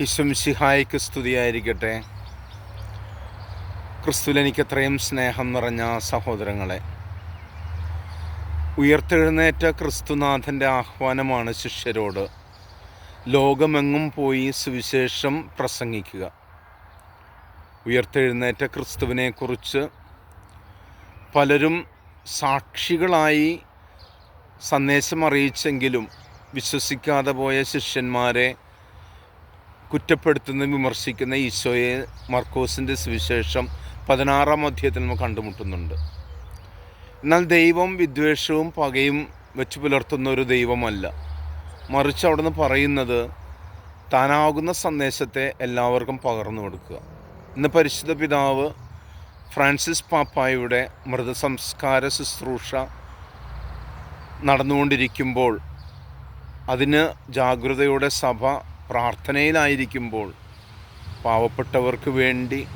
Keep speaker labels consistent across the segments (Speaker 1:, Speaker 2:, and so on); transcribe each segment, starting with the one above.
Speaker 1: ഈശ്വംസിഹായിക്ക് സ്തുതിയായിരിക്കട്ടെ. ക്രിസ്തുവിൽ എനിക്ക് അത്രയും സ്നേഹം നിറഞ്ഞ സഹോദരങ്ങളെ. ഉയർത്തെഴുന്നേറ്റ ക്രിസ്തുനാഥന്റെ ആഹ്വാനമാണ് ശിഷ്യരോട്. ലോകമെങ്ങും പോയി സുവിശേഷം പ്രസംഗിക്കുക. ഉയർത്തെഴുന്നേറ്റ ക്രിസ്തുവിനെക്കുറിച്ച് പലരും സാക്ഷികളായി സന്ദേശം അറിയിച്ചെങ്കിലും വിശ്വസിക്കാതെ പോയ ശിഷ്യന്മാരെ കുറ്റപ്പെടുത്തുന്ന വിമർശിക്കുന്ന ഈശോയെ മർക്കോസിന്റെ സുവിശേഷം പതിനാറാം അധ്യായത്തിൽ നമ്മൾ കണ്ടുമുട്ടുന്നുണ്ട്. എന്നാൽ ദൈവം വിദ്വേഷവും പകയും വെച്ച് പുലർത്തുന്ന ഒരു ദൈവമല്ല. മറിച്ച് അവിടുന്ന് പറയുന്നത് താനാകുന്ന സന്ദേശത്തെ എല്ലാവർക്കും പകർന്നു കൊടുക്കുക. ഇന്ന് പരിശുദ്ധ പിതാവ് ഫ്രാൻസിസ് പാപ്പായുടെ മൃതസംസ്കാര ശുശ്രൂഷ നടന്നുകൊണ്ടിരിക്കുമ്പോൾ അതിന് ജാഗ്രതയോടെ സഭ പ്രാർത്ഥനയിലായിരിക്കുമ്പോൾ പാവപ്പെട്ടവർക്ക് വേണ്ടി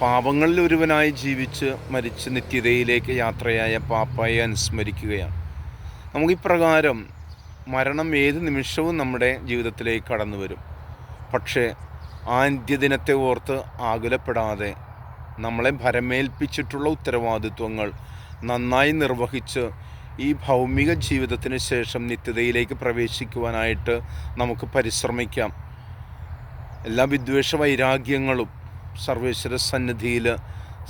Speaker 1: പാപങ്ങളിൽ ഒരുവനായി ജീവിച്ച് മരിച്ച് നിത്യതയിലേക്ക് യാത്രയായ പാപ്പയെ അനുസ്മരിക്കുകയാണ്. നമുക്കിപ്രകാരം മരണം ഏത് നിമിഷവും നമ്മുടെ ജീവിതത്തിലേക്ക് കടന്നു വരും. പക്ഷേ ആ അന്ത്യദിനത്തെ ഓർത്ത് ആകുലപ്പെടാതെ നമ്മളെ ഭരമേൽപ്പിച്ചിട്ടുള്ള ഉത്തരവാദിത്വങ്ങൾ നന്നായി നിർവഹിച്ച് ഈ ഭൗമിക ജീവിതത്തിന് ശേഷം നിത്യതയിലേക്ക് പ്രവേശിക്കുവാനായിട്ട് നമുക്ക് പരിശ്രമിക്കാം. എല്ലാ വിദ്വേഷ വൈരാഗ്യങ്ങളും സർവേശ്വര സന്നിധിയിൽ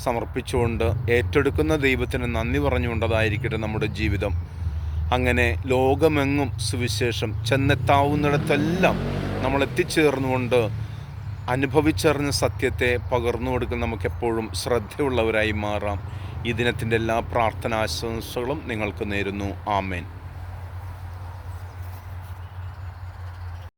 Speaker 1: സമർപ്പിച്ചുകൊണ്ട് ഏറ്റെടുക്കുന്ന ദൈവത്തിന് നന്ദി പറഞ്ഞുകൊണ്ടതായിരിക്കട്ടെ നമ്മുടെ ജീവിതം. അങ്ങനെ ലോകമെങ്ങും സുവിശേഷം ചെന്നെത്താവുന്നിടത്തെല്ലാം നമ്മൾ എത്തിച്ചേർന്നുകൊണ്ട് അനുഭവിച്ചറിഞ്ഞ സത്യത്തെ പകർന്നു കൊടുക്കാൻ നമുക്കെപ്പോഴും ശ്രദ്ധയുള്ളവരായി മാറാം. ഈ ദിനത്തിന്റെ എല്ലാ പ്രാർത്ഥനാശംസകളും നിങ്ങൾക്ക് നേരുന്നു. ആമേൻ.